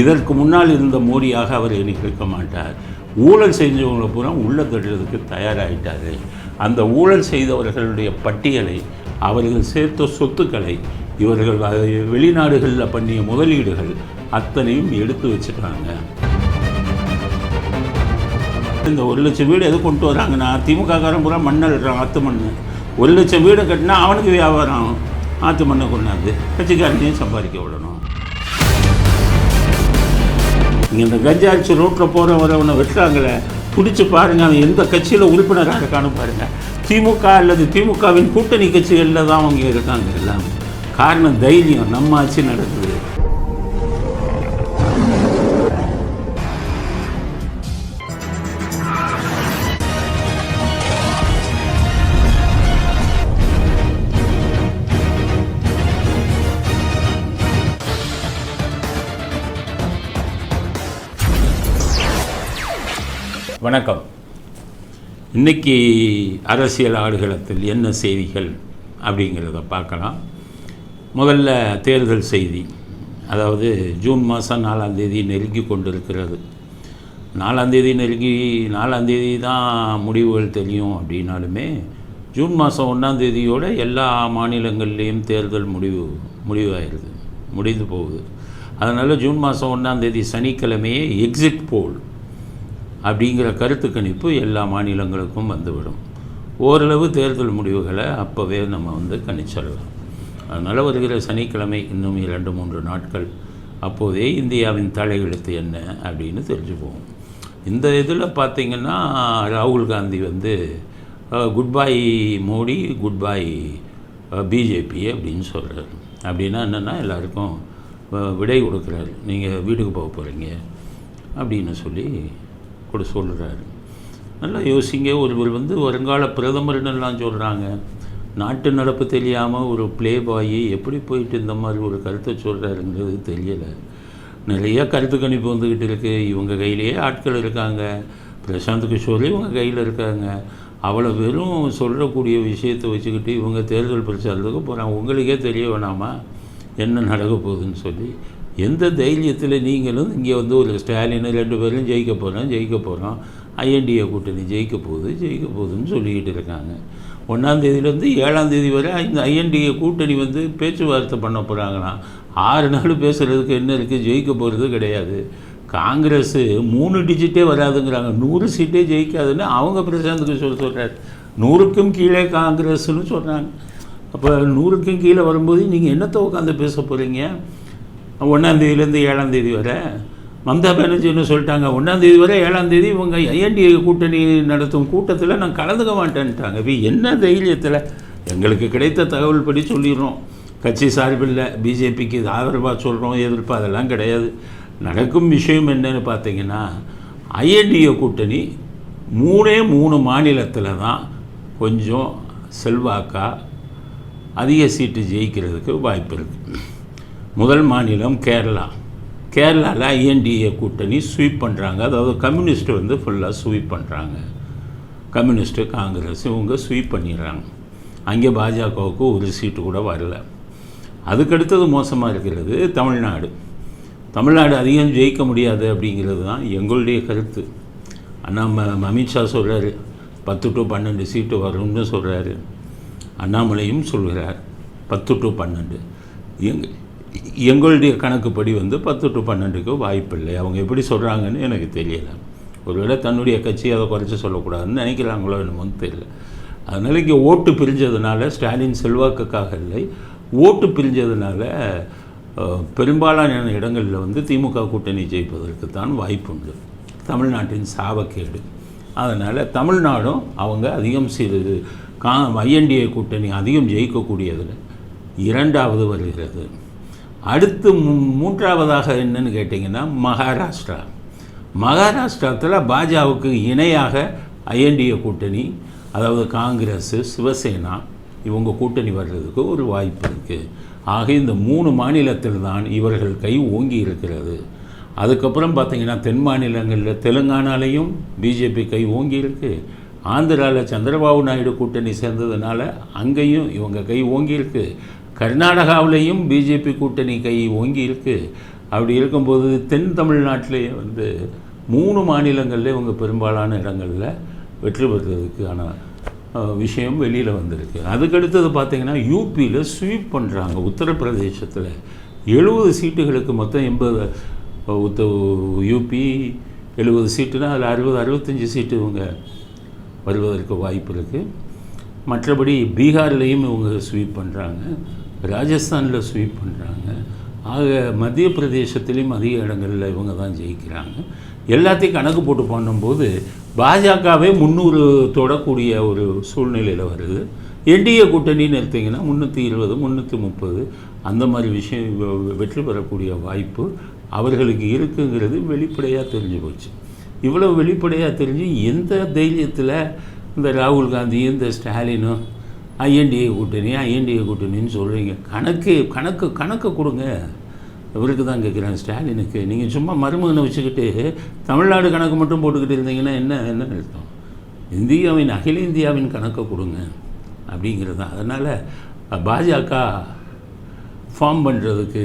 இதற்கு முன்னால் இருந்த மோடியாக அவர் இனி இருக்க மாட்டார். ஊழல் செஞ்சவங்களை பூரா உள்ள தள்ளுறதுக்கு தயாராகிட்டார் அந்த ஊழல் செய்தவர்களுடைய பட்டியலை அவர்கள் சேர்த்த சொத்துக்களை இவர்கள் வெளிநாடுகளில் பண்ணிய முதலீடுகள் அத்தனையும் எடுத்து வச்சுட்டாங்க. இந்த ஒரு லட்சம் வீடு எது கொண்டு வராங்கன்னா திமுக காரன் பூரா மண்ணல்றான் அள்ளுறான் ஆற்று மண் ஒரு லட்சம் வீடு கட்டினா அவனுக்கு வியாபாரம் ஆற்று மண்ணை கொண்டாந்து கட்சிக்காரனையும் சம்பாதிக்க விடணும். நீங்கள் இந்த கஞ்சா அடிச்சு ரோட்டில் போகிறவரவனை வெட்டுறாங்களே. பிடிச்சி பாருங்கள் அவன் எந்த கட்சியில் உறுப்பினராக இருக்கான்னு பாருங்கள் திமுக அல்லது திமுகவின் கூட்டணி கட்சிகளில் தான் அவங்க இருக்காங்க எல்லாமே. காரணம் தைரியம் நம்ம ஆட்சி நடக்குது. வணக்கம். இன்னைக்கு அரசியல் ஆடுகளத்தில் என்ன செய்திகள் அப்படிங்கிறத பார்க்கலாம். முதல்ல தேர்தல் செய்தி. அதாவது ஜூன் மாதம் நாலாம் தேதி நெருங்கி கொண்டிருக்கிறது. நாலாம் தேதி நெருங்கி நாலாம் தேதி தான் முடிவுகள் தெரியும் அப்படின்னாலுமே ஜூன் மாதம் ஒன்றாந்தேதியோட எல்லா மாநிலங்கள்லேயும் தேர்தல் முடிவு முடிவாயிருது முடிந்து போகுது. அதனால் ஜூன் மாதம் ஒன்றாம் தேதி சனிக்கிழமையே எக்ஸிட் போல் அப்படிங்கிற கருத்து கணிப்பு எல்லா மாநிலங்களுக்கும் வந்துவிடும். ஓரளவு தேர்தல் முடிவுகளை அப்போவே நம்ம வந்து கணிச்சிடலாம். அதனால் வருகிற சனிக்கிழமை இன்னும் இரண்டு மூன்று நாட்கள் அப்போதே இந்தியாவின் தலையெழுத்து என்ன அப்படின்னு தெரிஞ்சுப்போம் இந்த இதில் பார்த்திங்கன்னா ராகுல் காந்தி வந்து good bye Modi good bye BJP அப்படின்னு சொல்கிறார் அப்படின்னா என்னென்னா எல்லாருக்கும் விடை கொடுக்குறாரு. நீங்கள் வீட்டுக்கு போக போகிறீங்க அப்படின்னு சொல்லி கூட சொல்கிறாரு நல்லா யோசிங்க ஒருவர் வந்து வருங்கால பிரதமர்னெல்லாம் சொல்கிறாங்க நாட்டு நடப்பு தெரியாமல் ஒரு ப்ளே பாய் எப்படி போயிட்டு இந்த மாதிரி ஒரு கருத்தை சொல்கிறாருங்கிறது தெரியலை. நிறைய கருத்து கணிப்பு வந்துக்கிட்டு இருக்குது இவங்க கையிலேயே ஆட்கள் இருக்காங்க. பிரசாந்த் கிஷோரே இவங்க கையில் இருக்காங்க. அவ்வளோ வெறும் சொல்லக்கூடிய விஷயத்தை வச்சுக்கிட்டு இவங்க தேர்தல் பிரச்சாரத்துக்கு போகிறாங்க உங்களுக்கே தெரிய வேணாமா? என்ன நடக்க போகுதுன்னு சொல்லி எந்த தைரியத்தில் நீங்களும் இங்கே வந்து ஒரு ஸ்டாலின் ரெண்டு பேரும் ஜெயிக்க போகிறோம் ஜெயிக்க போகிறோம் ஐஎன்டிஏ கூட்டணி ஜெயிக்க போகுது ஜெயிக்க போகுதுன்னு சொல்லிக்கிட்டு இருக்காங்க. ஒன்றாந்தேதியிலேருந்து ஏழாந்தேதி வரை இந்த ஐஎன்டிஏ கூட்டணி வந்து பேச்சுவார்த்தை பண்ண போகிறாங்களாம் ஆறு நாள் பேசுகிறதுக்கு என்ன இருக்குது ஜெயிக்க போகிறது கிடையாது. காங்கிரஸ் மூணு டிஜிட்டே வராதுங்கிறாங்க. நூறு சீட்டே ஜெயிக்காதுன்னு அவங்க பிரசாந்துக்கு சொல்ல சொல்கிறார் நூறுக்கும் கீழே காங்கிரஸ்னு சொல்கிறாங்க அப்போ நூறுக்கும் கீழே வரும்போது நீங்கள் என்னத்தை உட்காந்து பேச போகிறீங்க ஒன்றாந்தேதியிலேருந்து ஏழாந்தேதி வரை. மம்தா பானர்ஜி என்ன சொல்லிட்டாங்க ஒன்றாந்தேதி வரை ஏழாந்தேதி இவங்க ஐஎன்டிஏ கூட்டணி நடத்தும் கூட்டத்தில் நான் கலந்துக்க மாட்டேன்ட்டாங்க. இப்போ என்ன தைரியத்தில்? எங்களுக்கு கிடைத்த தகவல் படி சொல்லிடுறோம். கட்சி சார்பில் பிஜேபிக்கு இது ஆதரவாக சொல்கிறோம் எதிர்ப்பு அதெல்லாம் கிடையாது. நடக்கும் விஷயம் என்னன்னு பார்த்தீங்கன்னா ஐஎன்டிஏ கூட்டணி மூணே மூணு மாநிலத்தில் தான் கொஞ்சம் செல்வாக்கா அதிக சீட்டு ஜெயிக்கிறதுக்கு வாய்ப்பு இருக்குது முதல் மாநிலம் கேரளா. கேரளாவில் ஐஎன்டிஏ கூட்டணி ஸ்வீப் பண்ணுறாங்க அதாவது கம்யூனிஸ்ட் வந்து ஃபுல்லாக ஸ்வீப் பண்ணுறாங்க கம்யூனிஸ்ட்டு காங்கிரஸ் இவங்க ஸ்வீப் பண்ணிடுறாங்க. அங்கே பாஜகவுக்கு ஒரு சீட்டு கூட வரல. அதுக்கடுத்தது மோசமாக இருக்கிறது தமிழ்நாடு. தமிழ்நாடு அதிகம் ஜெயிக்க முடியாது அப்படிங்கிறது தான் எங்களுடைய கருத்து. அண்ணா ம அமித்ஷா சொல்கிறாரு பத்து டு பன்னெண்டு சீட்டு வரும்னு சொல்கிறாரு அண்ணாமலையும் சொல்கிறார் பத்து டு பன்னெண்டு. எங்கள் எங்களுடைய கணக்குப்படி வந்து பத்து டு பன்னெண்டுக்கு வாய்ப்பில்லை. அவங்க எப்படி சொல்கிறாங்கன்னு எனக்கு தெரியலை. ஒருவேளை தன்னுடைய கட்சி அதை குறைச்சி சொல்லக்கூடாதுன்னு நினைக்கிறாங்களோ என்னமோன்னு தெரியல. அதனால் இங்கே ஓட்டு பிரிஞ்சதுனால ஸ்டாலின் செல்வாக்குக்காக இல்லை. ஓட்டு பிரிஞ்சதுனால பெரும்பாலான இடங்களில் வந்து திமுக கூட்டணி ஜெயிப்பதற்கு தான் வாய்ப்புண்டு தமிழ்நாட்டின் சாபக்கேடு அதனால் தமிழ்நாடும் அவங்க அதிகம் சிறு கா ஐஎன்டிஏ கூட்டணி அதிகம் ஜெயிக்கக்கூடியதில். இரண்டாவது வருகிறது. அடுத்து மூன்றாவதாக என்னன்னு கேட்டிங்கன்னா மகாராஷ்டிரா. மகாராஷ்டிராத்தில் பாஜகவுக்கு இணையாக ஐஎன்டிஏ கூட்டணி அதாவது காங்கிரஸ் சிவசேனா இவங்க கூட்டணி வர்றதுக்கு ஒரு வாய்ப்பு இருக்குது ஆக இந்த மூணு மாநிலத்தில் தான் இவர்கள் கை ஓங்கி இருக்கிறது. அதுக்கப்புறம் பார்த்திங்கன்னா தென் மாநிலங்களில் தெலுங்கானாலையும் பிஜேபி கை ஓங்கி இருக்குது ஆந்திராவில் சந்திரபாபு நாயுடு கூட்டணி சேர்ந்ததுனால அங்கேயும் இவங்க கை ஓங்கியிருக்கு கர்நாடகாவிலையும் பிஜேபி கூட்டணி கை ஓங்கி இருக்குது அப்படி இருக்கும்போது தென் தமிழ்நாட்டிலேயே வந்து மூணு மாநிலங்களில் இவங்க பெரும்பாலான இடங்களில் வெற்றி பெறுறதுக்கான விஷயம் வெளியில் வந்திருக்கு. அதுக்கடுத்தது பார்த்தீங்கன்னா யூபியில் ஸ்வீப் பண்ணுறாங்க உத்தரப்பிரதேசத்தில் எழுபது சீட்டுகளுக்கு மொத்தம் எண்பது உத்த யூபி எழுபது சீட்டுனா அதில் அறுபது அறுபத்தஞ்சி சீட்டு இவங்க வருவதற்கு வாய்ப்பு இருக்குது மற்றபடி பீகார்லேயும் இவங்க ஸ்வீப் பண்ணுறாங்க ராஜஸ்தானில் ஸ்வீப் பண்ணுறாங்க ஆக மத்திய பிரதேசத்துலேயும் அதிக இடங்களில் இவங்க தான் ஜெயிக்கிறாங்க. எல்லாத்தையும் கணக்கு போட்டு பண்ணும்போது பாஜகவே முந்நூறு தொடக்கூடிய ஒரு சூழ்நிலையில் வருது. என்டிஏ கூட்டணின்னு எடுத்தீங்கன்னா முந்நூற்றி இருபது முந்நூற்றி முப்பது அந்த மாதிரி விஷயம் வெ- வெற்றி பெறக்கூடிய வாய்ப்பு அவர்களுக்கு இருக்குங்கிறது வெளிப்படையாக தெரிஞ்சு போச்சு. இவ்வளோ வெளிப்படையாக தெரிஞ்சு எந்த தைரியத்தில் இந்த ராகுல் காந்தியும் இந்த ஸ்டாலினும் ஐஎன்டிஏ கூட்டணி ஐஎன்டிஏ கூட்டணின்னு சொல்கிறீங்க கணக்கு கணக்கு கணக்கு கொடுங்க. இவருக்கு தான் கேட்குறேன் ஸ்டாலினுக்கு. நீங்கள் சும்மா மருமகனை வச்சுக்கிட்டு தமிழ்நாடு கணக்கு மட்டும் போட்டுக்கிட்டு இருந்தீங்கன்னா என்ன என்ன அர்த்தம்? இந்தியாவின் அகில இந்தியாவின் கணக்கை கொடுங்க அப்படிங்கிறது தான். அதனால் பாஜக ஃபார்ம் பண்ணுறதுக்கு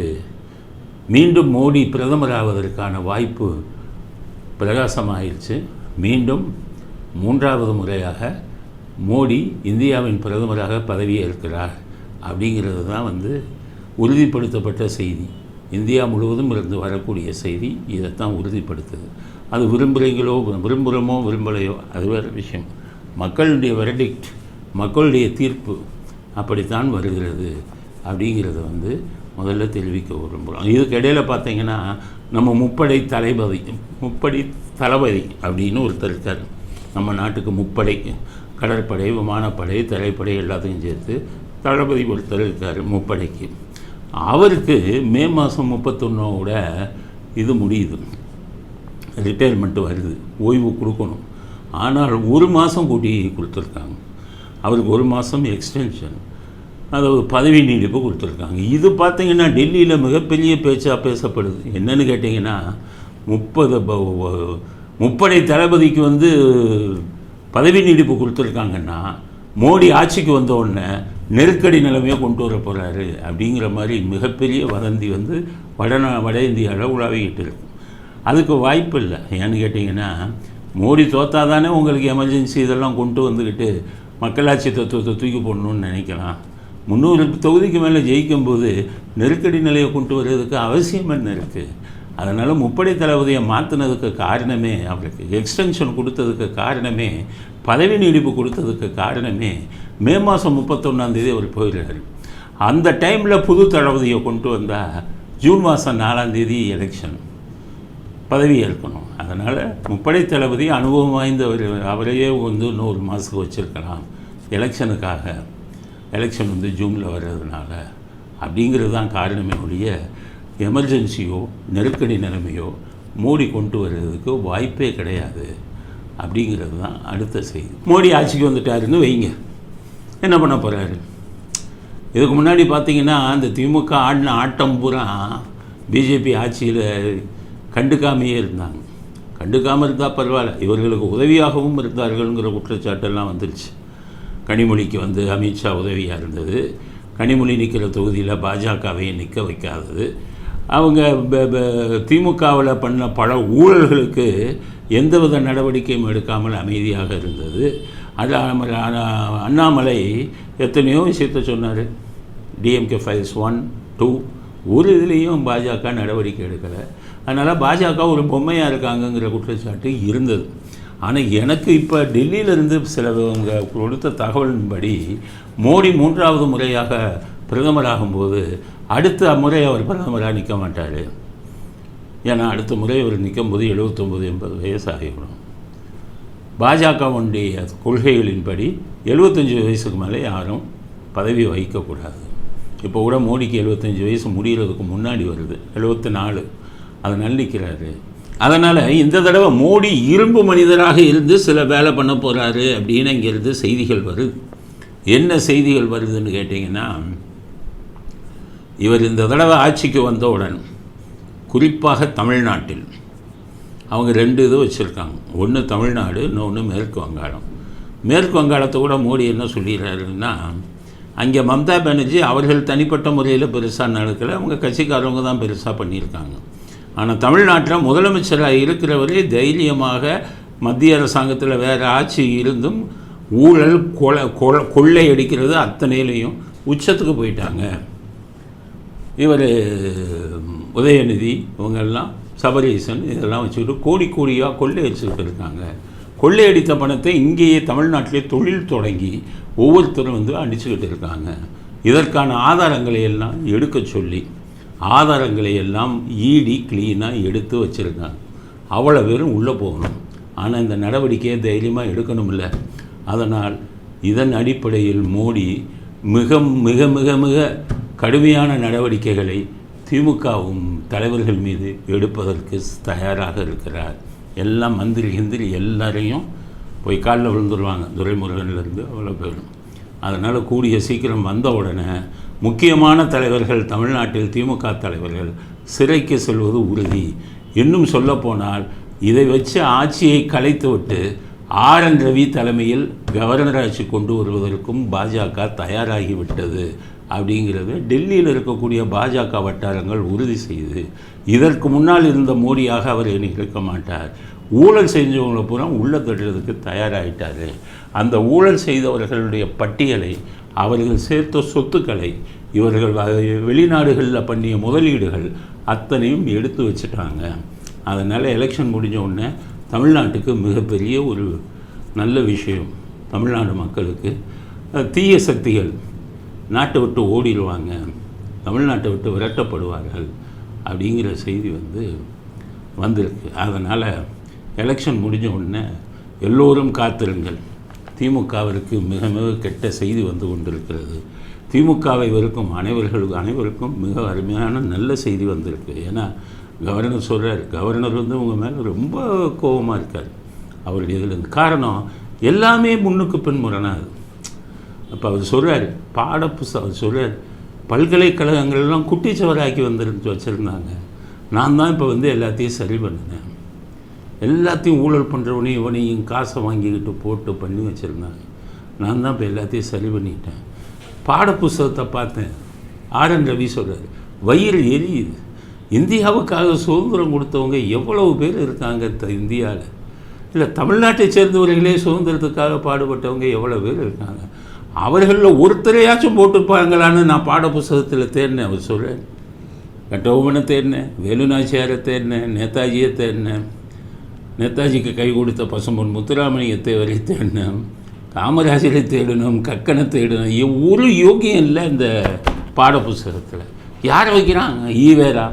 மீண்டும் மோடி பிரதமர் ஆவதற்கான வாய்ப்பு பிரகாசமாயிருச்சு. மீண்டும் மூன்றாவது முறையாக மோடி இந்தியாவின் பிரதமராக பதவியேற்கிறார் அப்படிங்கிறது தான் வந்து உறுதிப்படுத்தப்பட்ட செய்தி. இந்தியா முழுவதும் இருந்து வரக்கூடிய செய்தி இதைத்தான் உறுதிப்படுத்துது. அது விரும்புகிறீங்களோ விரும்புகிறோமோ விரும்பலையோ அது வேறு விஷயம். மக்களுடைய வெரடிக்ட் மக்களுடைய தீர்ப்பு அப்படித்தான் வருகிறது அப்படிங்கிறத வந்து முதல்ல தெரிவிக்க விரும்புகிறோம் இதுக்கிடையில் பார்த்தீங்கன்னா நம்ம முப்படை தளபதி முப்படை தளபதி அப்படின்னு ஒருத்தர் இருக்கார். நம்ம நாட்டுக்கு முப்படை. கடற்படை விமானப்படை தரைப்படை எல்லாத்தையும் சேர்த்து தளபதி ஒருத்தர் இருக்கார் முப்படைக்கு. அவருக்கு மே மாதம் முப்பத்தொன்னோட இது முடியுது. ரிட்டையர்மெண்ட்டு வருது. ஓய்வு கொடுக்கணும். ஆனால் ஒரு மாதம் கூட்டி கொடுத்துருக்காங்க. அவருக்கு ஒரு மாதம் எக்ஸ்டென்ஷன் அதாவது பதவி நீடிப்பு கொடுத்துருக்காங்க. இது பார்த்தீங்கன்னா டெல்லியில் மிகப்பெரிய பேச்சாக பேசப்படுது. என்னன்னு கேட்டிங்கன்னா முப்பது முப்படை தளபதிக்கு வந்து பதவி நீடிப்பு கொடுத்துருக்காங்கன்னா மோடி ஆட்சிக்கு வந்த உடனே நெருக்கடி நிலைமையை கொண்டு வர போகிறாரு அப்படிங்கிற மாதிரி மிகப்பெரிய வதந்தி வந்து வட வட இந்தியாவில் உலாவிக்கிட்டு இருக்கும் அதுக்கு வாய்ப்பு இல்லை. ஏன்னு கேட்டிங்கன்னா மோடி தோத்தாதானே உங்களுக்கு எமர்ஜென்சி இதெல்லாம் கொண்டு வந்துக்கிட்டு மக்களாட்சி தத்துவத்தை தூக்கி போடணும்னு நினைக்கலாம். முந்நூறு தொகுதிக்கு மேலே ஜெயிக்கும்போது நெருக்கடி நிலையை கொண்டு வர்றதுக்கு அவசியம் என்ன இருக்குது அதனால் முப்படை தளபதியை மாற்றினதுக்கு காரணமே அவருக்கு எக்ஸ்டென்ஷன் கொடுத்ததுக்கு காரணமே பதவி நீடிப்பு கொடுத்ததுக்கு காரணமே மே மாதம் முப்பத்தொன்னாந்தேதி அவர் போயிடுறாரு. அந்த டைமில் புது தளபதியை கொண்டு வந்தால் ஜூன் மாதம் நாலாந்தேதி எலெக்ஷன் பதவி ஏற்கணும். அதனால் முப்படை தளபதி அனுபவம் வாய்ந்தவர் அவரையே வந்து நூறு மாதத்துக்கு வச்சுருக்கலாம். எலெக்ஷனுக்காக எலெக்ஷன் வந்து ஜூனில் வர்றதுனால. அப்படிங்கிறது தான் காரணமே ஒழிய எமர்ஜென்சியோ நெருக்கடி நிலைமையோ மோடி கொண்டு வர்றதுக்கு வாய்ப்பே கிடையாது. அப்படிங்கிறது தான் அடுத்த செய்தி. மோடி ஆட்சிக்கு வந்துட்டாருன்னு வைங்க. என்ன பண்ண போகிறாரு இதுக்கு முன்னாடி பார்த்தீங்கன்னா அந்த திமுக ஆடின ஆட்டம் பூரா பிஜேபி ஆட்சியில் கண்டுக்காமையே இருந்தாங்க. கண்டுக்காமல் இருந்தால் பரவாயில்ல. இவர்களுக்கு உதவியாகவும் இருந்தார்கள்ங்கிற குற்றச்சாட்டெல்லாம் வந்துருச்சு. கனிமொழிக்கு வந்து அமித்ஷா உதவியாக இருந்தது. கனிமொழி நிற்கிற தொகுதியில் பாஜகவை நிற்க வைக்காதது. அவங்க திமுகவில் பண்ண பல ஊழல்களுக்கு எந்தவித நடவடிக்கையும் எடுக்காமல் அமைதியாக இருந்தது. அது அண்ணாமலை- எத்தனையோ விஷயத்த சொன்னார். டிஎம்கே ஃபைல்ஸ் ஒன் டூ ஒரு இதுலேயும் பாஜக நடவடிக்கை எடுக்கலை. அதனால் பாஜக ஒரு பொம்மையாக இருக்காங்கங்கிற குற்றச்சாட்டு இருந்தது. ஆனால் எனக்கு இப்போ டெல்லியிலேருந்து சிலவங்க கொடுத்த தகவலின்படி மோடி மூன்றாவது முறையாக பிரதமராகும்போது அடுத்த முறை அவர் பிரதமராக நிற்க மாட்டார். ஏன்னா அடுத்த முறை அவர் நிற்கும்போது எழுபத்தொம்பது எண்பது வயசு ஆகிவிடும் பாஜகவுடைய கொள்கைகளின்படி எழுபத்தஞ்சி வயசுக்கு மேலே யாரும் பதவி வகிக்கக்கூடாது. இப்போ கூட மோடிக்கு எழுபத்தஞ்சி வயசு முடிகிறதுக்கு முன்னாடி வருது. எழுபத்தி நாலு அதை நிற்கிறாரு. அதனால் இந்த தடவை மோடி இரும்பு மனிதராக இருந்து சில வேலை பண்ண போகிறாரு அப்படின்னு இங்கேருந்து செய்திகள் வருது. என்ன செய்திகள் வருதுன்னு கேட்டிங்கன்னா இவர் இந்த தடவை ஆட்சிக்கு வந்தவுடன் குறிப்பாக தமிழ்நாட்டில் அவங்க ரெண்டு இது வச்சுருக்காங்க. ஒன்று தமிழ்நாடு இன்னொன்று மேற்கு வங்காளம். மேற்கு வங்காளத்தை கூட மோடி என்ன சொல்லிடுறாருன்னா அங்கே மம்தா பானர்ஜி அவர்கள் தனிப்பட்ட முறையில் பெருசாக நடக்கலை. அவங்க கட்சிக்காரவங்க தான் பெருசாக பண்ணியிருக்காங்க. ஆனால் தமிழ்நாட்டில் முதலமைச்சராக இருக்கிறவரே தைரியமாக மத்திய அரசாங்கத்தில் வேறு ஆட்சி இருந்தும் ஊழல் கொலை கொள்ளை அடிக்கிறது அத்தனையிலையும் உச்சத்துக்கு போயிட்டாங்க. இவர் உதயநிதி இவங்கெல்லாம் சபரீசன் இதெல்லாம் வச்சுக்கிட்டு கோடி கோடியாக கொள்ளையடிச்சுக்கிட்டு இருக்காங்க. கொள்ளையடித்த பணத்தை இங்கேயே தமிழ்நாட்டிலே தொழில் தொடங்கி ஒவ்வொருத்தரும் வந்து அடிச்சுக்கிட்டு இருக்காங்க. இதற்கான ஆதாரங்களை எல்லாம் எடுக்க சொல்லி ஆதாரங்களை எல்லாம் ஈடி க்ளீனாக எடுத்து வச்சுருக்காங்க. அவ்வளோ பேரும் உள்ளே போகணும். ஆனால் இந்த நடவடிக்கையை தைரியமாக எடுக்கணும்ல. அதனால் இதன் அடிப்படையில் மோடி மிக மிக மிக மிக கடுமையான நடவடிக்கைகளை திமுகவும் தலைவர்கள் மீது எடுப்பதற்கு தயாராக இருக்கிறார். எல்லாம் மந்திரி கிந்திரி எல்லாரையும் போய் காலில் விழுந்துருவாங்க. துரைமுருகன்லேருந்து அவ்வளோ பேரும். அதனால் கூடிய சீக்கிரம் வந்த உடனே முக்கியமான தலைவர்கள் தமிழ்நாட்டில் திமுக தலைவர்கள் சிறைக்கு செல்வது உறுதி. இன்னும் சொல்லப்போனால் இதை வச்சு ஆட்சியை கலைத்துவிட்டு ஆர் என் ரவி தலைமையில் கவர்னர் ஆட்சி கொண்டு வருவதற்கும் பாஜக தயாராகிவிட்டது. அப்படிங்கிறது டெல்லியில் இருக்கக்கூடிய பாஜக வட்டாரங்கள் உறுதி செய்து இதற்கு முன்னால் இருந்த மோடியாக அவர் இனி இருக்க மாட்டார். ஊழல் செஞ்சவங்களை பூரா உள்ள தட்டுறதுக்கு தயாராகிட்டார் அந்த ஊழல் செய்தவர்களுடைய பட்டியலை அவர்கள் சேர்த்த சொத்துக்களை இவர்கள் வெளிநாடுகளில் பண்ணிய முதலீடுகள் அத்தனையும் எடுத்து வச்சுட்டாங்க. அதனால் எலெக்ஷன் முடிஞ்ச உடனே தமிழ்நாட்டுக்கு மிகப்பெரிய ஒரு நல்ல விஷயம் தமிழ்நாடு மக்களுக்கு. தீய சக்திகள் நாட்டை விட்டு ஓடிடுவாங்க தமிழ்நாட்டை விட்டு விரட்டப்படுவார்கள் அப்படிங்கிற செய்தி வந்து வந்திருக்கு. அதனால் எலெக்ஷன் முடிஞ்ச உடனே எல்லோரும் காத்திருங்கள். திமுகவிற்கு மிக மிக கெட்ட செய்தி வந்து கொண்டிருக்கிறது. திமுகவை வெறுக்கும் அனைவர்களுக்கு அனைவருக்கும் மிக அருமையான நல்ல செய்தி வந்திருக்கு. ஏன்னா கவர்னர் சொல்கிறார் கவர்னர் வந்து உங்கள் மேலே ரொம்ப கோபமாக இருக்கார். அவருடைய இதில் காரணம் எல்லாமே முன்னுக்கு பின் முரணாது. அப்போ அவர் சொல்கிறார் பாடப்புஸ்தகம் அவர் சொல்கிறார் பல்கலைக்கழகங்கள்லாம் குட்டிச்சவராக்கி வந்துருந்து வச்சுருந்தாங்க. நான் தான் இப்போ வந்து எல்லாத்தையும் சரி பண்ணினேன். எல்லாத்தையும் ஊழல் பண்ணுறவனையும் இவனையும் காசை வாங்கிக்கிட்டு போட்டு பண்ணி வச்சுருந்தாங்க. நான் தான் இப்போ எல்லாத்தையும் சரி பண்ணிக்கிட்டேன். பாடப்புஸ்தகத்தை பார்த்தேன். ஆர் என் ரவி சொல்கிறார் வயிறு எரியுது. இந்தியாவுக்காக சுதந்திரம் கொடுத்தவங்க எவ்வளவு பேர் இருக்காங்க த- இந்தியாவில் இல்லை தமிழ்நாட்டை சேர்ந்தவர்களே சுதந்திரத்துக்காக பாடுபட்டவங்க எவ்வளோ பேர் இருக்காங்க? அவர்களில் ஒருத்தரையாச்சும் போட்டிருப்பாங்களான்னு நான் பாட புஸ்தகத்தில் தேடினேன். அவர் சொல்கிறேன் கட்டபொம்மனை தேடினேன் வேலுநாச்சியாரை தேடினேன் நேதாஜியை தேடினேன் நேதாஜிக்கு கை கொடுத்த பசும்பொன் முத்துராமலிங்கத்தை வரை தேடினேன் காமராஜரை தேடணும் கக்கனை தேடணும் ஒரு யோகியம் இல்லை இந்த பாட புஸ்தகத்தில் யாரை வைக்கிறாங்க ஈவேரா.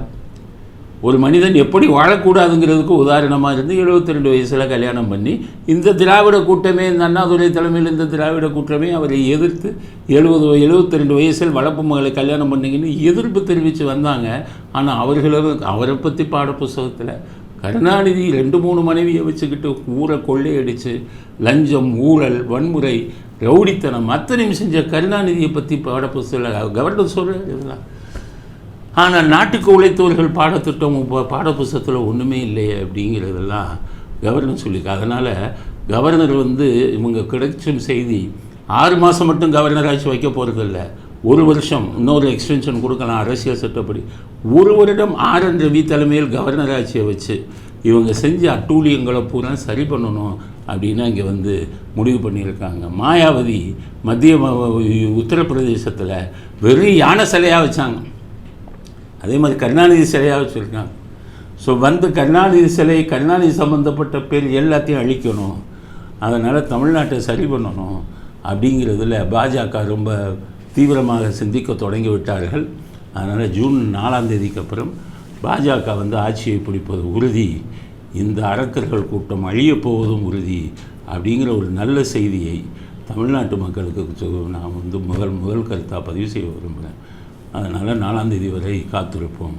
ஒரு மனிதன் எப்படி வாழக்கூடாதுங்கிறதுக்கு உதாரணமாக இருந்து 72 ரெண்டு வயசில் கல்யாணம் பண்ணி இந்த திராவிட கூட்டமே இந்த அண்ணாதுரை தலைமையில் இந்த திராவிட கூட்டமே அவரை எதிர்த்து எழுபது எழுபத்தி ரெண்டு வயசில் வளர்ப்பு மகளை கல்யாணம் பண்ணிங்கன்னு எதிர்ப்பு தெரிவித்து வந்தாங்க. ஆனால் அவர்களும் அவரை பற்றி பாட புஸ்தகத்தில் கருணாநிதி ரெண்டு மூணு மனைவியை வச்சுக்கிட்டு ஊரை கொள்ளையடித்து லஞ்சம் ஊழல் வன்முறை ரவுடித்தனம் அத்தனையும் செஞ்ச கருணாநிதியை பற்றி பாட புஸ்தகம் கவர்னர் சொல்கிறார் இதெல்லாம் ஆனால் நாட்டுக்கு உழைத்தவர்கள் பாடத்திட்டம் இப்போ ஒன்றுமே இல்லையே அப்படிங்கிறதெல்லாம் கவர்னர் சொல்லியிருக்கு அதனால் கவர்னர் வந்து இவங்க கிடைச்சும் செய்தி ஆறு மாதம் மட்டும் கவர்னராட்சி வைக்க போகிறதில்ல ஒரு வருஷம் இன்னொரு எக்ஸ்டென்ஷன் கொடுக்கலாம் அரசியல் சட்டப்படி. ஒரு வருடம் ஆர் என் ரவி தலைமையில் கவர்னர் ஆட்சியை வச்சு இவங்க செஞ்ச அட்டூழியங்களை பூரா சரி பண்ணணும் அப்படின்னு இங்கே வந்து முடிவு பண்ணியிருக்காங்க. மாயாவதி மத்திய உத்தரப்பிரதேசத்தில் வெறும் யானை சிலையாக வச்சாங்க. அதே மாதிரி கருணாநிதி சிலையாக வச்சுருக்காங்க. ஸோ வந்து கருணாநிதி சிலை கருணாநிதி சம்மந்தப்பட்ட பேர் எல்லாத்தையும் அழிக்கணும். அதனால் தமிழ்நாட்டை சரி பண்ணணும் அப்படிங்கிறதுல பாஜக ரொம்ப தீவிரமாக சிந்திக்க தொடங்கி விட்டார்கள். அதனால் ஜூன் நாலாம் தேதிக்கு அப்புறம் பாஜக வந்து ஆட்சியை பிடிப்பது உறுதி. இந்த அரக்கர்கள் கூட்டம் அழியப் போவதும் உறுதி அப்படிங்கிற ஒரு நல்ல செய்தியை தமிழ்நாட்டு மக்களுக்கு நான் வந்து முதல் முதல் கருத்தாக பதிவு செய்ய விரும்புகிறேன். அதனால் நாலாந்தேதி வரை காத்திருப்போம்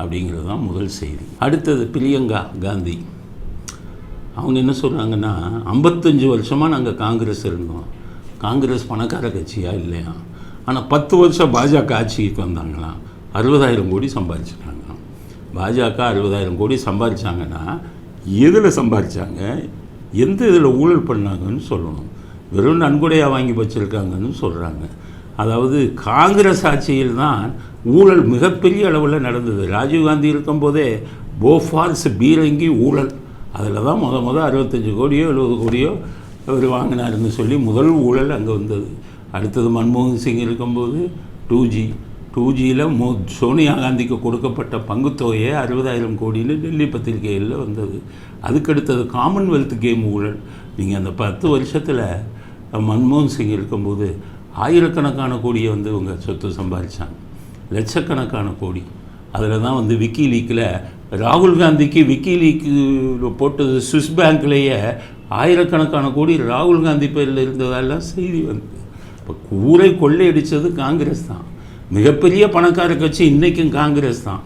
அப்படிங்கிறது தான் முதல் செய்தி. அடுத்தது பிரியங்கா காந்தி. அவங்க என்ன சொல்கிறாங்கன்னா ஐம்பத்தஞ்சு வருஷமாக நாங்கள் காங்கிரஸ் இருந்தோம். காங்கிரஸ் பணக்கார கட்சியாக இல்லையா? ஆனால் பத்து வருஷம் பாஜக ஆட்சிக்கு வந்தாங்களாம். அறுபதாயிரம் கோடி சம்பாதிச்சிட்டாங்க பாஜக அறுபதாயிரம் கோடி சம்பாதிச்சாங்கன்னா எதில் சம்பாதிச்சாங்க எந்த இதில் ஊழல் பண்ணாங்கன்னு சொல்லணும். வெறும் நன்கொடையாக வாங்கி வச்சுருக்காங்கன்னு சொல்கிறாங்க அதாவது காங்கிரஸ் ஆட்சியில் தான் ஊழல் மிகப்பெரிய அளவில் நடந்தது. ராஜீவ்காந்தி இருக்கும்போதே போஃபார்ஸ் பீரங்கி ஊழல். அதில் தான் முத முத அறுபத்தஞ்சு கோடியோ எழுபது கோடியோ அவர் வாங்கினாருன்னு சொல்லி முதல் ஊழல் அங்கே வந்தது. அடுத்தது மன்மோகன் சிங் இருக்கும்போது டூ ஜி டூ ஜியில் மோ சோனியா காந்திக்கு கொடுக்கப்பட்ட பங்குத்தொகையே அறுபதாயிரம் கோடின்னு டெல்லி பத்திரிகையில் வந்தது. அதுக்கடுத்தது காமன்வெல்த் கேம் ஊழல். நீங்கள் அந்த பத்து வருஷத்தில் மன்மோகன் சிங் இருக்கும்போது ஆயிரக்கணக்கான கோடியை வந்து இவங்க சொத்து சம்பாதிச்சாங்க. லட்சக்கணக்கான கோடி. அதில் தான் வந்து விக்கி லீக்கில் ராகுல் காந்திக்கு விக்கி லீக்கு போட்டது சுவிஸ் பேங்க்லேயே ஆயிரக்கணக்கான கோடி ராகுல் காந்தி பேரில் இருந்ததெல்லாம் செய்தி வந்து. இப்போ கூரை கொள்ளையடித்தது காங்கிரஸ் தான். மிகப்பெரிய பணக்கார கட்சி இன்றைக்கும் காங்கிரஸ் தான்.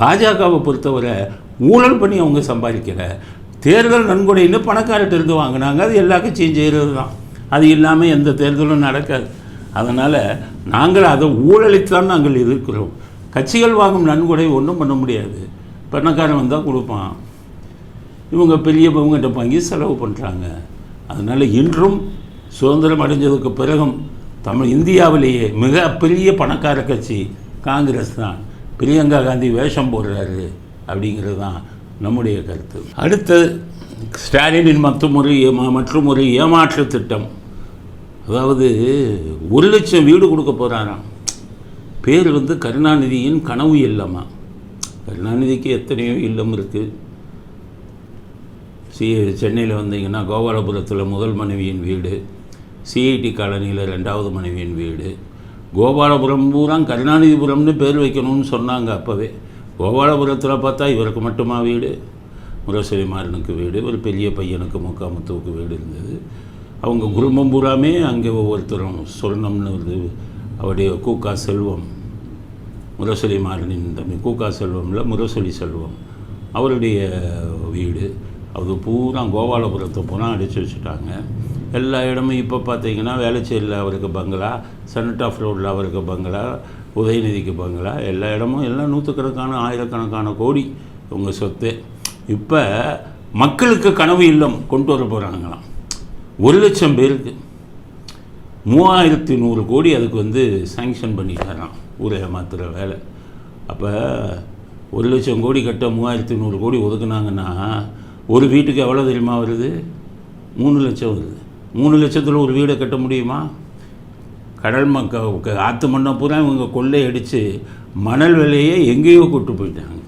பாஜகவை பொறுத்தவரை ஊழல் பண்ணி அவங்க சம்பாதிக்கல. தேர்தல் நன்கொடைன்னு பணக்காரர்கிட்ட இருந்து வாங்கினாங்க. அது எல்லா கட்சியும் செய்கிறது தான். அது இல்லாமல் எந்த தேர்தலும் நடக்காது. அதனால் நாங்கள் அதை ஊழலித்தான் நாங்கள் எதிர்க்கிறோம். கட்சிகள் வாங்கும் நன்கொடை ஒன்றும் பண்ண முடியாது. பணக்காரன் வந்தால் கொடுப்பான். இவங்க பெரிய இவங்ககிட்ட வாங்கி செலவு பண்ணுறாங்க அதனால் இன்றும் சுதந்திரம் அடைஞ்சதுக்கு பிறகும் தமிழ் இந்தியாவிலேயே மிக பெரிய பணக்கார கட்சி காங்கிரஸ் தான். பிரியங்கா காந்தி வேஷம் போடுறாரு அப்படிங்கிறது தான் நம்முடைய கருத்து. அடுத்து ஸ்டாலினின் மற்றும் ஒரு ஏமா- மற்றும் ஒரு ஏமாற்று திட்டம். அதாவது ஒரு லட்சம் வீடு கொடுக்க போகிறாராம் பேர் வந்து கருணாநிதியின் கனவு இல்லமா? கருணாநிதிக்கு எத்தனையோ இல்லம் இருக்குது சி சென்னையில் வந்தீங்கன்னா கோபாலபுரத்தில் முதல் மனைவியின் வீடு சிஐடி காலனியில் ரெண்டாவது மனைவியின் வீடு. கோபாலபுரம் பூரா கருணாநிதிபுரம்னு பேர் வைக்கணும்னு சொன்னாங்க அப்போவே. கோபாலபுரத்தில் பார்த்தா இவருக்கு மட்டுமா வீடு? முரசொலி மாறனுக்கு வீடு ஒரு பெரிய பையனுக்கு முக்காமுத்துவுக்கு வீடு இருந்தது. அவங்க குடும்பம் பூராமே அங்கே ஒவ்வொருத்தரும் சொல்லணும்னு ஒரு அவருடைய கூக்கா செல்வம். முரசொலி மாறனின் தம்பி கூக்கா செல்வமில் முரசொலி செல்வம். அவருடைய வீடு. அது பூரா கோபாலபுரத்தை பூரா அடித்து வச்சுட்டாங்க. எல்லா இடமும் இப்போ பார்த்தீங்கன்னா வேளச்சேரியில் அவருக்கு பங்களா செனட் ஆஃப் ரோடில் அவருக்கு பங்களா உதயநிதிக்கு பங்களா எல்லா இடமும் எல்லாம் நூற்றுக்கணக்கான ஆயிரக்கணக்கான கோடி உங்கள் சொத்து. இப்போ மக்களுக்கு கனவு இல்லம் கொண்டு வர போகிறாங்களாம் ஒரு லட்சம் பேருக்கு மூவாயிரத்தி நூறு கோடி அதுக்கு வந்து சேங்ஷன் பண்ணிட்டாராம். ஊரை ஏமாத்துகிற வேலை. அப்போ ஒரு லட்சம் கோடி கட்ட மூவாயிரத்தி நூறு கோடி ஒதுக்குனாங்கன்னா ஒரு வீட்டுக்கு எவ்வளோ தெரியுமா வருது? மூணு லட்சம் வருது. மூணு லட்சத்தில் ஒரு வீடை கட்ட முடியுமா? கடல் மக்க ஆற்று மண்ணை பூரா இவங்க கொள்ளை அடித்து மணல் விலையை எங்கேயோ கூட்டு போயிட்டாங்க.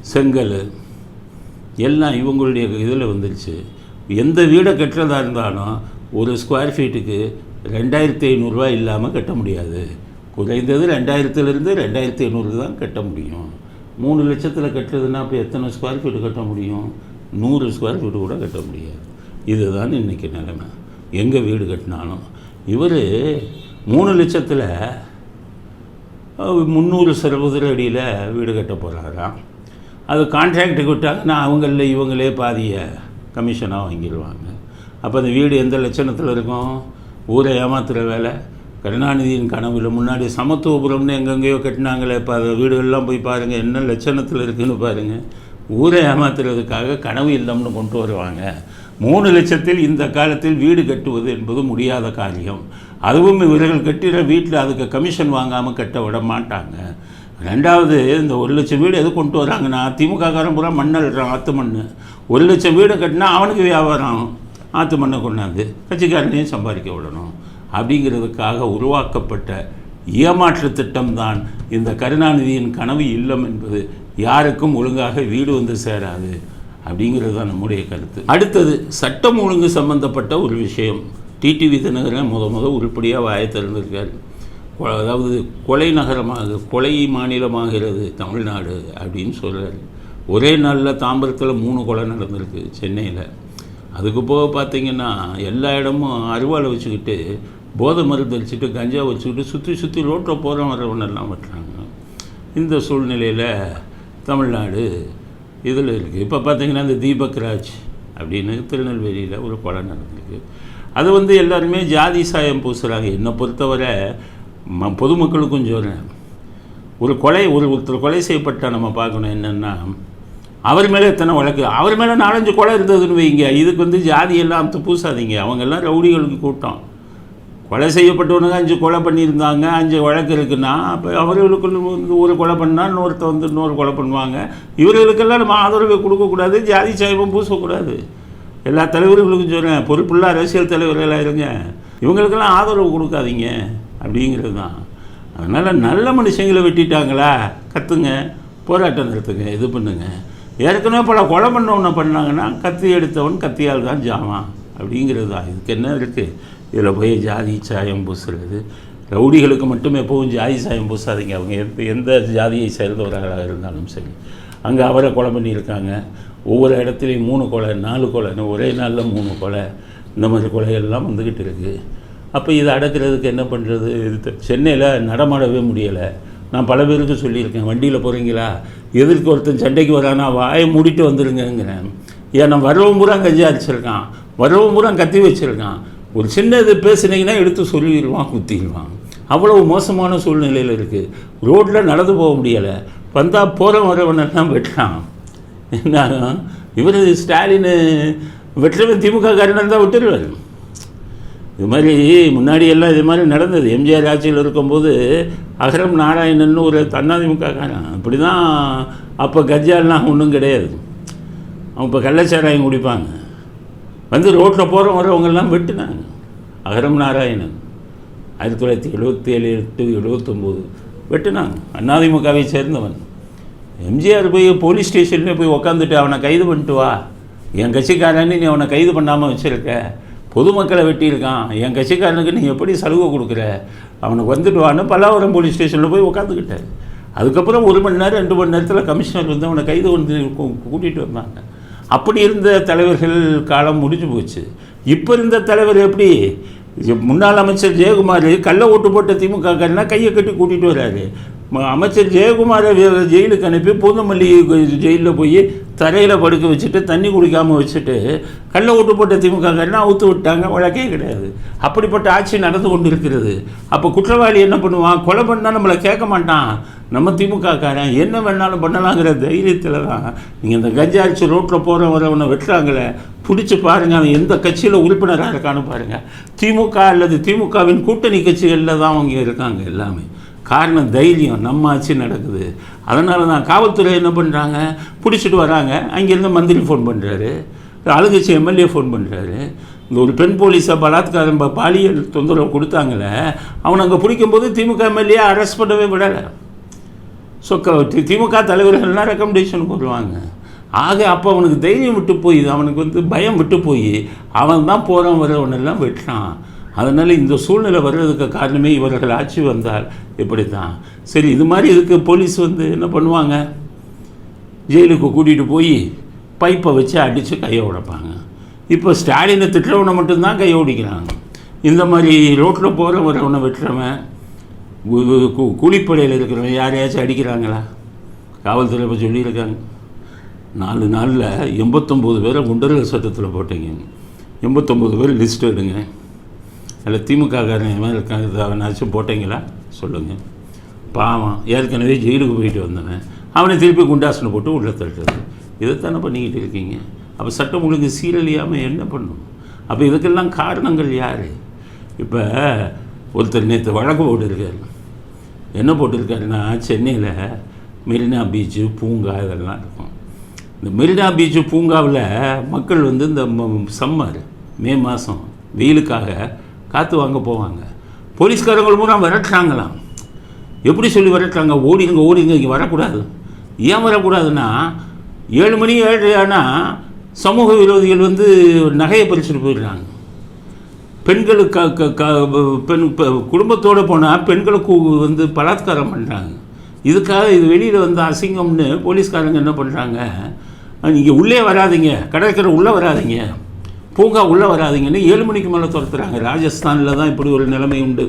செங்கல் எல்லாம் இவங்களுடைய இதில் வந்துருச்சு. எந்த வீடை கட்டுறதா இருந்தாலும் ஒரு ஸ்கொயர் ஃபீட்டுக்கு ரெண்டாயிரத்தி ஐநூறுரூவா இல்லாமல் கட்ட முடியாது. குறைந்தது ரெண்டாயிரத்துலேருந்து ரெண்டாயிரத்தி ஐநூறுக்கு தான் கட்ட முடியும். மூணு லட்சத்தில் கட்டுறதுன்னா அப்போ எத்தனை ஸ்கொயர் ஃபீட்டு கட்ட முடியும்? நூறு ஸ்கொயர் ஃபீட்டு கூட கட்ட முடியாது. இதுதான் இன்றைக்கி நிலைமை. எங்கே வீடு கட்டினாலும். இவர் மூணு லட்சத்தில் முந்நூறு சதவீத அடியில் வீடு கட்ட போகிறாராம் அது கான்ட்ராக்டுக்கு விட்டாங்கன்னா அவங்களில் இவங்களே பாதியை கமிஷனாக வாங்கிடுவாங்க. அப்போ அந்த வீடு எந்த லட்சணத்தில் இருக்கும்? ஊரை ஏமாத்துகிற வேலை. கருணாநிதியின் கனவுல முன்னாடி சமத்துவபுரம்னு எங்கெங்கேயோ கட்டினாங்களே. இப்போ அதை வீடுகள்லாம் போய் பாருங்கள் என்ன லட்சணத்தில் இருக்குதுன்னு பாருங்கள் ஊரை ஏமாத்துறதுக்காக கனவு இல்லம்னு கொண்டு வருவாங்க. மூணு லட்சத்தில் இந்த காலத்தில் வீடு கட்டுவது என்பது முடியாத காரியம். அதுவும் இவர்கள் கட்டிட வீட்டில் அதுக்கு கமிஷன் வாங்காமல் கட்ட விட மாட்டாங்க. ரெண்டாவது இந்த ஒரு லட்சம் வீடு எது கொண்டு வராங்கன்னா திமுக காரன் பூரா மண் அள்ளுறான் ஆற்று மண் ஒரு லட்சம் வீடு கட்டினா அவனுக்கு வியாபாரம். ஆற்று மண்ணை கொண்டாந்து கட்சிக்காரனையும் சம்பாதிக்க விடணும். அப்படிங்கிறதுக்காக உருவாக்கப்பட்ட ஏமாற்று திட்டம்தான் இந்த கருணாநிதியின் கனவு இல்லம் என்பது யாருக்கும் ஒழுங்காக வீடு வந்து சேராது அப்படிங்கிறது தான் நம்முடைய கருத்து. அடுத்தது சட்டம் ஒழுங்கு சம்பந்தப்பட்ட ஒரு விஷயம். டிடிவி தினகரன் முத முத உருப்படியாக வாயை திறந்திருக்காரு. அதாவது கொலை நகரமாக கொலை மாநிலமாகிறது தமிழ்நாடு அப்படின்னு சொல்கிறாரு ஒரே நாளில் தாம்பரத்தில் மூணு கொலை நடந்திருக்கு சென்னையில். அதுக்கு போக பார்த்தீங்கன்னா எல்லா இடமும் அருவாளை வச்சுக்கிட்டு போதை மருந்து அடிச்சுட்டு கஞ்சா வச்சுக்கிட்டு சுற்றி சுற்றி ரோட்டில் போகிற வரவனெல்லாம் வெட்டுறாங்க இந்த சூழ்நிலையில் தமிழ்நாடு இதில் இருக்குது இப்போ பார்த்தீங்கன்னா இந்த தீபக் ராஜ் அப்படின்னு திருநெல்வேலியில் ஒரு கொலை நடந்திருக்கு. அது வந்து எல்லாருமே ஜாதி சாயம் பூசுகிறாங்க என்னை பொறுத்தவரை ம பொதுமக்களுக்கும் சொல்கிறேன் ஒரு கொலை ஒரு ஒருத்தர் கொலை செய்யப்பட்ட நம்ம பார்க்கணும் என்னென்னா அவர் மேலே எத்தனை வழக்கு? அவர் மேலே நாலஞ்சு கொலை இருந்ததுன்னு வைங்க. இதுக்கு வந்து ஜாதி எல்லாம் அத்து பூசாதீங்க. அவங்கெல்லாம் ரவுடிகளுக்கு கூட்டம். கொலை செய்யப்பட்டவனுங்க அஞ்சு கொலை பண்ணியிருந்தாங்க. அஞ்சு வழக்கு இருக்குன்னா அப்போ அவர்களுக்கு வந்து ஒரு கொலை பண்ணால் இன்னொருத்த வந்து இன்னொரு கொலை பண்ணுவாங்க. இவர்களுக்கெல்லாம் நம்ம ஆதரவை கொடுக்கக்கூடாது. ஜாதி சாய்பம் பூசக்கூடாது. எல்லா தலைவர்களுக்கும் சொல்கிறேன் பொறுப்புள்ள அரசியல் தலைவர்களாக இருங்க. இவங்களுக்கெல்லாம் ஆதரவு கொடுக்காதீங்க. அப்படிங்கிறது தான் அதனால் நல்ல மனுஷங்களை வெட்டிட்டாங்களா? கத்துங்க. போராட்டம் நடத்துங்க. இது பண்ணுங்க. ஏற்கனவே பல கொலை பண்ணவனை பண்ணாங்கன்னா கத்தி எடுத்தவன் கத்தியால் தான் ஜாமான் அப்படிங்கிறது. தான் இதுக்கு என்ன இருக்குது இதில் போய் ஜாதி சாயம் பூசுறது. ரவுடிகளுக்கு மட்டும் எப்போவும் ஜாதி சாயம் பூசாதீங்க. அவங்க எந்த எந்த ஜாதியை சேர்ந்தவர்களாக இருந்தாலும் சரி. அங்கே அவரை கொலை பண்ணியிருக்காங்க. ஒவ்வொரு இடத்துலையும் மூணு கொலை நாலு கொலைன்னு ஒரே நாளில் மூணு கொலை. இந்த மாதிரி கொலைகள்லாம் வந்துக்கிட்டு இருக்குது அப்போ இதை அடக்கிறதுக்கு என்ன பண்ணுறது இது சென்னையில் நடமாடவே முடியலை. நான் பல பேருக்கு சொல்லியிருக்கேன் வண்டியில் போகிறீங்களா எதிர்க்கு ஒருத்தன் சண்டைக்கு வரானா? வாயை மூடிட்டு வந்துடுங்கிறேன் ஏன்னா வரவும் பூரா கஞ்சா அடிச்சிருக்கான் வரவும் பூரா கத்தி வச்சுருக்கான். ஒரு சின்ன இது பேசுனீங்கன்னா எடுத்து சொல்லிடுவான் குத்திடுவான். அவ்வளவு மோசமான சூழ்நிலையில் இருக்குது ரோட்டில் நடந்து போக முடியலை. வந்தால் போகிற வரவனெல்லாம் வெட்டுறான். என்ன இவர் ஸ்டாலின் வெட்டுறவன் திமுக காரனாக தான் விட்டுருவார். இது மாதிரி முன்னாடி எல்லாம் இது மாதிரி நடந்தது. எம்ஜிஆர் ஆட்சியில் இருக்கும்போது அகரம் நாராயணன் ஒரு தன்னாதிமுக காரன். அப்படி தான் அப்போ கஜாலாம் ஒன்றும் கிடையாது. அவங்க இப்போ கள்ளச்சாராயம் குடிப்பாங்க. வந்து ரோட்டில் போகிற வரவங்கெல்லாம் வெட்டுனாங்க. அகரம் நாராயணன் ஆயிரத்தி தொள்ளாயிரத்தி எழுபத்தி ஏழு எட்டு எழுபத்தொம்போது வெட்டுனாங்க. அண்ணாதிமுகவை சேர்ந்தவன். எம்ஜிஆர் போய் போலீஸ் ஸ்டேஷன்லேயே போய் உக்காந்துட்டு அவனை கைது பண்ணிட்டு வா. என் கட்சிக்காரன்னு நீ அவனை கைது பண்ணாமல் வச்சுருக்க. பொதுமக்களை வெட்டியிருக்கான். என் கட்சிக்காரனுக்கு நீ எப்படி சலுகை கொடுக்குற? அவனுக்கு வந்துட்டு வான்னு பல்லாவரம் போலீஸ் ஸ்டேஷனில் போய் உட்காந்துக்கிட்டார் அதுக்கப்புறம் ஒரு மணி நேரம் ரெண்டு மணி நேரத்தில் கமிஷனர் வந்து அவனை கைது வந்து கூட்டிகிட்டு வந்தாங்க. அப்படி இருந்த தலைவர்கள் காலம் முடிஞ்சு போச்சு. இப்போ இருந்த தலைவர் எப்படி? முன்னாள் அமைச்சர் ஜெயக்குமார் கள்ள ஓட்டு போட்ட திமுக காரனா கையை கட்டி கூட்டிகிட்டு வர்றாரு அமைச்சர் ஜெயக்குமாரை ஜெயிலுக்கு அனுப்பி பூந்தமல்லி ஜெயிலில் போய் தரையில் படுக்க வச்சுட்டு தண்ணி குடிக்காமல் வச்சுட்டு கள்ள ஓட்டு போட்ட திமுக ஊற்று அவுத்து விட்டாங்க. வழக்கே கிடையாது. அப்படிப்பட்ட ஆட்சி நடந்து கொண்டு இருக்கிறது அப்போ குற்றவாளி என்ன பண்ணுவான்? கொலை பண்ணால் நம்மளை கேட்க மாட்டான். நம்ம திமுகக்காரன் என்ன வேணாலும் பண்ணலாங்கிற தைரியத்தில் தான் நீங்கள் இந்த கஞ்சா அடிச்சு ரோட்டில் போகிற வரவனை வெட்டுறாங்களே பிடிச்சி பாருங்கள் அவன் எந்த கட்சியில் உறுப்பினராக இருக்கான்னு பாருங்கள் திமுக அல்லது திமுகவின் கூட்டணி கட்சிகளில் தான் அவங்க இருக்காங்க எல்லாமே. காரணம் தைரியம் நம்ம ஆட்சி நடக்குது. அதனால தான் காவல்துறை என்ன பண்ணுறாங்க பிடிச்சிட்டு வராங்க. அங்கேருந்து மந்திரி ஃபோன் பண்ணுறாரு ஆளுங்கட்சி எம்எல்ஏ ஃபோன் பண்ணுறாரு இந்த ஒரு பெண் போலீஸை பலாத்காரம் பாலியல் தொந்தரவு கொடுத்தாங்களே அவனை அங்கே பிடிக்கும்போது திமுக எம்எல்ஏ அரெஸ்ட் பண்ணவே விடலை. ஸோ திமுக தலைவர்கள்லாம் ரெக்கமெண்டேஷன் போடுவாங்க? ஆக அப்போ அவனுக்கு தைரியம் விட்டு போய் அவனுக்கு வந்து பயம் விட்டு போய் அவன் தான் போகிறவன் வரவனெல்லாம் வெட்டுறான். அதனால் இந்த சூழ்நிலை வர்றதுக்கு காரணமே இவர்கள் ஆட்சி வந்தால் இப்படி தான் சரி இது மாதிரி இதுக்கு போலீஸ் வந்து என்ன பண்ணுவாங்க? ஜெயிலுக்கு கூட்டிகிட்டு போய் பைப்பை வச்சு அடித்து கையை உடைப்பாங்க. இப்போ ஸ்டாலினை திட்டுறவனை மட்டும்தான் கையை ஒடிக்கிறாங்க இந்த மாதிரி ரோட்டில் போகிற வரவனை வெட்டுறவன் கு- கூலிப்படையில் இருக்கிறவன் யாரையாச்சும் அடிக்கிறாங்களா? காவல்துறை இப்போ சொல்லியிருக்காங்க. நாலு நாளில் எண்பத்தொம்போது பேரை குண்டர்கள் சட்டத்தில் போட்டீங்க. எண்பத்தொம்போது பேர் லிஸ்ட் எடுங்க. இல்லை திமுக காரன் இருக்காங்க. அவனாச்சும் போட்டீங்களா? சொல்லுங்கள் பாவம். ஏற்கனவே ஜெயிலுக்கு போயிட்டு வந்தவன். அவனை திருப்பி குண்டாசனை போட்டு உள்ளே தட்டுறது இதைத்தானே பண்ணிக்கிட்டு இருக்கீங்க? அப்போ சட்டம் ஒழுங்கு சீரழியாமல் என்ன பண்ணும்? அப்போ இதுக்கெல்லாம் காரணங்கள் யார்? இப்போ ஒருத்தர் நேற்று வழக்கு போட்டிருக்காரு. என்ன போட்டிருக்காருன்னா சென்னையில் மெரினா பீச்சு பூங்கா இதெல்லாம் இருக்கும். இந்த மெரினா பீச்சு பூங்காவில் மக்கள் வந்து இந்த சம்மர் மே மாதம் வெயிலுக்காக காற்று வாங்க போவாங்க. போலீஸ்காரங்கள் பூரா விரட்டுறாங்களாம். எப்படி சொல்லி விரட்டுறாங்க? ஓடிங்க ஓடிங்க இங்கே வரக்கூடாது. ஏன் வரக்கூடாதுன்னா ஏழு மணி ஏழு ஆனால் சமூக விரோதிகள் வந்து நகையை பறிச்சுட்டு போயிடுறாங்க. பெண்களுக்கு க- க- பெண் குடும்பத்தோடு போனால் பெண்களுக்கு வந்து பலாத்காரம் பண்ணுறாங்க இதுக்காக இது வெளியில் வந்து அசிங்கம்னு போலீஸ்காரங்க என்ன பண்ணுறாங்க நீங்கள் உள்ளே வராதீங்க. கடற்கரை உள்ளே வராதீங்க. பூங்கா உள்ளே வராதீங்கன்னு ஏழு மணிக்கு மேலே துரத்துறாங்க. ராஜஸ்தானில் தான் இப்படி ஒரு நிலைமை உண்டு.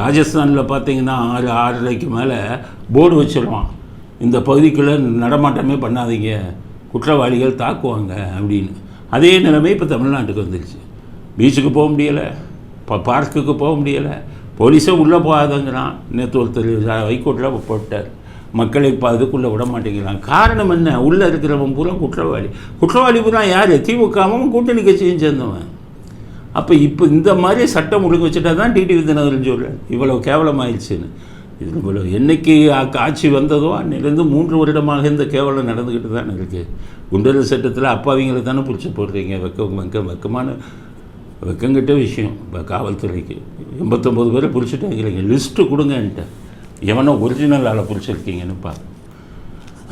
ராஜஸ்தானில் பார்த்தீங்கன்னா ஆறு ஆறரைக்கு மேலே போர்டு வச்சிருவான். இந்த பகுதிக்குள்ளே நடமாட்டமே பண்ணாதீங்க. குற்றவாளிகள் தாக்குவாங்க அப்படின்னு. அதே நிலைமை இப்போ தமிழ்நாட்டுக்கு வந்துருச்சு. பீச்சுக்கு போக முடியலை இப்போ பார்க்குக்கு போக முடியலை. போலீஸே உள்ளே போகாதங்கிறான். நேற்று ஒருத்தர் ஹைகோர்ட்டில் போட்டார். மக்களை இப்போ அதுக்குள்ளே விட மாட்டேங்கிறான் காரணம் என்ன? உள்ளே இருக்கிறவன் பூரா குற்றவாளி. குற்றவாளி பூரா யார்? திமுகவும் கூட்டணி கட்சியும் சேர்ந்தவன். அப்போ இப்போ இந்த மாதிரி சட்டம் ஒழுங்கு வச்சுட்டா தான் டிடிவி தினகரன் சொல்கிறேன் இவ்வளோ கேவலமாயிடுச்சுன்னு. இது இவ்வளோ என்னைக்கு ஆட்சி வந்ததோ அன்னிலேருந்து மூன்று வருடமாக இந்த கேவலம் நடந்துக்கிட்டு தான் இருக்குது குண்டர் சட்டத்தில் அப்பாவிங்களை தானே பிடிச்சி போடுறீங்க. வெக்கம் வெக்கம் வெக்கமான வெக்கங்கிட்ட விஷயம். இப்போ காவல்துறைக்கு. எண்பத்தொம்போது பேரை பிடிச்சிட்டேங்கிறீங்க. லிஸ்ட்டு கொடுங்கன்ட்டு எவனோ ஒரிஜினல் ஆளை பிடிச்சிருக்கீங்கன்னுப்பா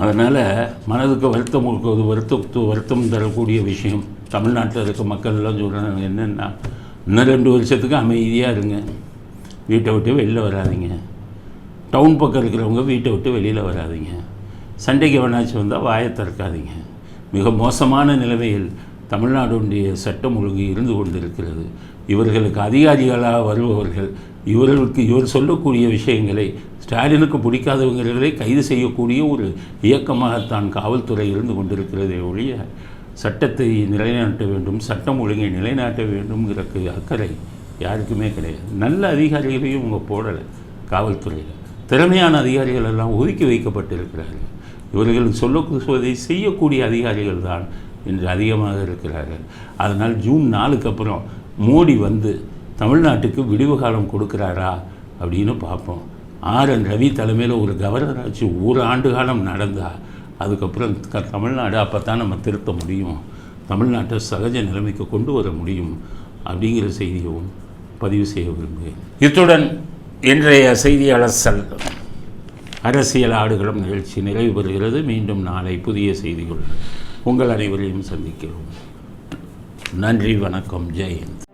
அதனால் மனதுக்கு வருத்தம் கொடுக்குறது வருத்தத்து வருத்தம் தரக்கூடிய விஷயம். தமிழ்நாட்டில் இருக்க மக்கள் எல்லாம் சொல்கிறாங்க என்னென்னா இன்னும் ரெண்டு வருஷத்துக்கு அமைதியாக இருங்க. வீட்டை விட்டு வெளியில் வராதிங்க. டவுன் பக்கம் இருக்கிறவங்க வீட்டை விட்டு வெளியில் வராதிங்க. சண்டைக்கு எவனாச்சும் வந்தால் வாயை திறக்காதீங்க. மிக மோசமான நிலைமையில் தமிழ்நாடுடைய சட்டம் ஒழுங்கு இருந்து கொண்டிருக்கிறது. இவர்களுக்கு அதிகாரிகளாக வருபவர்கள் இவர்களுக்கு இவர் சொல்லக்கூடிய விஷயங்களை ஸ்டாலினுக்கு பிடிக்காதவங்களை கைது செய்யக்கூடிய ஒரு இயக்கமாகத்தான் காவல்துறை இருந்து கொண்டிருக்கிறதே ஒழிய சட்டத்தை நிலைநாட்ட வேண்டும் சட்டம் ஒழுங்கை நிலைநாட்ட வேண்டும்ங்கிறக்கு அக்கறை யாருக்குமே கிடையாது. நல்ல அதிகாரிகளையும் இவங்க போடலை காவல்துறையில். திறமையான அதிகாரிகள் எல்லாம் ஒதுக்கி வைக்கப்பட்டிருக்கிறார்கள். இவர்கள் சொல்லுவதை செய்யக்கூடிய அதிகாரிகள் தான் இன்று அதிகமாக இருக்கிறார்கள். அதனால் ஜூன் நாலுக்கு அப்புறம் மோடி வந்து தமிழ்நாட்டுக்கு விடிவு காலம் கொடுக்குறாரா அப்படின்னு பார்ப்போம். ஆர் என் ரவி தலைமையில் ஒரு கவர்னர் ஆட்சி ஒரு ஆண்டு காலம் நடந்தால் அதுக்கப்புறம் க- தமிழ்நாடு அப்போ தான் நம்ம திருத்த முடியும். தமிழ்நாட்டை சகஜ நிலைமைக்கு கொண்டு வர முடியும் அப்படிங்கிற செய்தியும் பதிவு செய்ய விரும்புகிறேன். இத்துடன் இன்றைய செய்தியாளர் செல் அரசியல் ஆடுகளம் நிகழ்ச்சி நிறைவு பெறுகிறது. மீண்டும் நாளை புதிய செய்திகள் உங்கள் அனைவரையும் சந்திக்கிறோம். நன்றி வணக்கம். ஜெயந்த்